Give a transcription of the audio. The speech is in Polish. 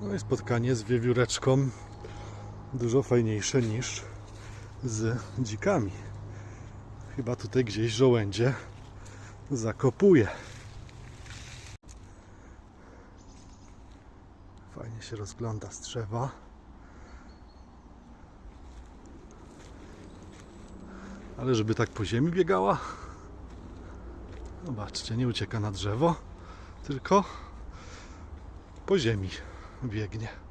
No i spotkanie z wiewióreczką dużo fajniejsze niż z dzikami. Chyba tutaj gdzieś żołędzie zakopuje. Fajnie się rozgląda z drzewa. Ale żeby tak po ziemi biegała. Zobaczcie, nie ucieka na drzewo, tylko po ziemi biegnie.